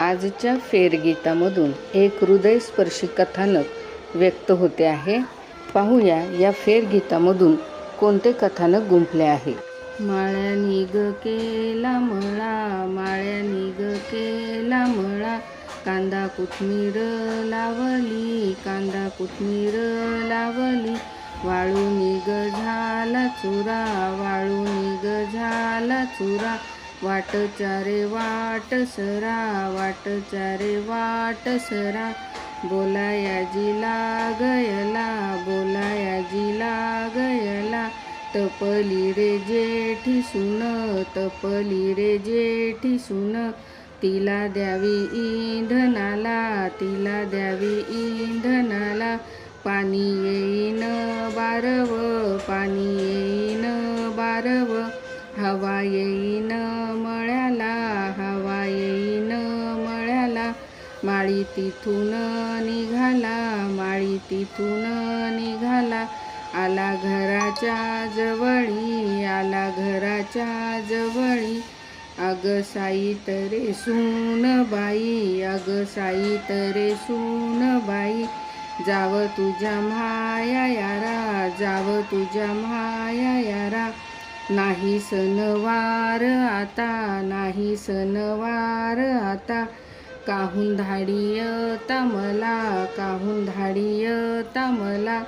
आजच्या फेरगीतामधून एक हृदयस्पर्शी कथानक व्यक्त होते आहे. पाहूया या फेरगीतामधून कोणते कथानक गुंफले आहे. माळ्या निग केला मळा माळ्या निग केला मळा कांदा कोथमीर लावली कांदा कोथमीर लावली. वाळू निग झाला चुरा वाळू निग झाला चुरा. वाट चारे वाट सरा वाट चारे वाट सरा. बोलायाजी लागयला बोलायाजी लागयला. तपली रे जेठी सुन तपली रे जेठी सुन. तिला द्यावी इंधनाला तिला द्यावी इंधनाला. पाणी येईन बारव पाणी येईन बारव. हवा येईन माळी तिथून निघाला माळी तिथून निघाला. आला घराच्या जवळी आला घराच्या जवळी. अग साई तरे सून बाई अग साई तरे सून बाई. जाव तुझ्या माया यारा जाव तुझ्या माया यारा. नाही सणवार आता नाही सणवार आता. काहून धाडीय तमला काहून धाडीय तमला?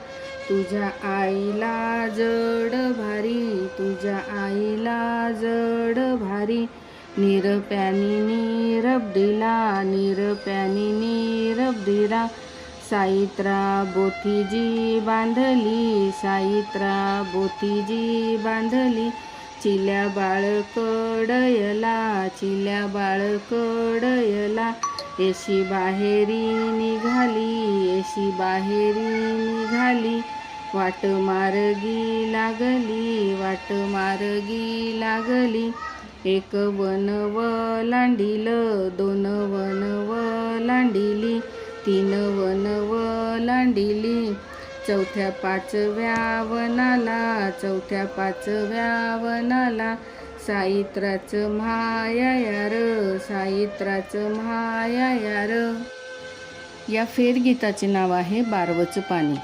तुझ्या आईला जड भारी तुझ्या आईला जड भारी. निरप्यानी नीरब निरप्यानी नीरब साईत्रा बोथीजी बांधली साईत्रा बोथीजी बांधली. चिल्या बाळ कडयला चिल्या बाळ कडयला येशी बाहेरी निघाली येशी बाहेरी निघाली. वाट मार्गी लागली वाट मार्गी लागली. एक वन लांडील दोन वन लांडिली. तीन वन लांडिली. चौथ्या पाचव्या वनाला चौथ्या पाचव्या वनाला. साईत्राचं माया यार साईत्राचं माया यार या फेरगीताचे नाव आहे बारवचं पाणी.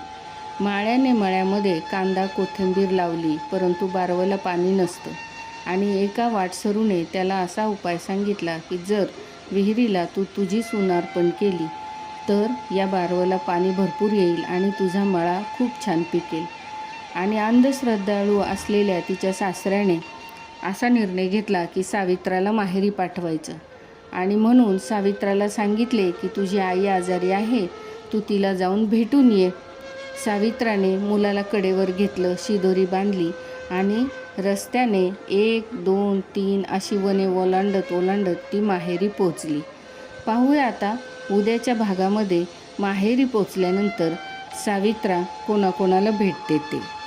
माळ्याने मळ्यामध्ये कांदा कोथिंबीर लावली परंतु बारवला पाणी नसतं. आणि एका वाटसरूने त्याला असा उपाय सांगितला की जर विहिरीला तू तुझी सुनारपण केली तर या बारवला पाणी भरपूर येईल आणि तुझा मळा खूप छान पिकेल. आणि अंधश्रद्धाळू असलेल्या तिच्या सासऱ्याने असा निर्णय घेतला की सावित्राला माहेरी पाठवायचं. आणि म्हणून सावित्राला सांगितले की तुझी आई आजारी आहे तू तिला जाऊन भेटून ये. सावित्राने मुलाला कडेवर घेतलं शिदोरी बांधली आणि रस्त्याने एक दोन तीन अशी वने ओलांडत ओलांडत ती माहेरी पोचली पाहूया आता उद्याच्या भागामध्ये माहेरी पोचल्यानंतर सावित्रा कोणाकोणाला भेट देते.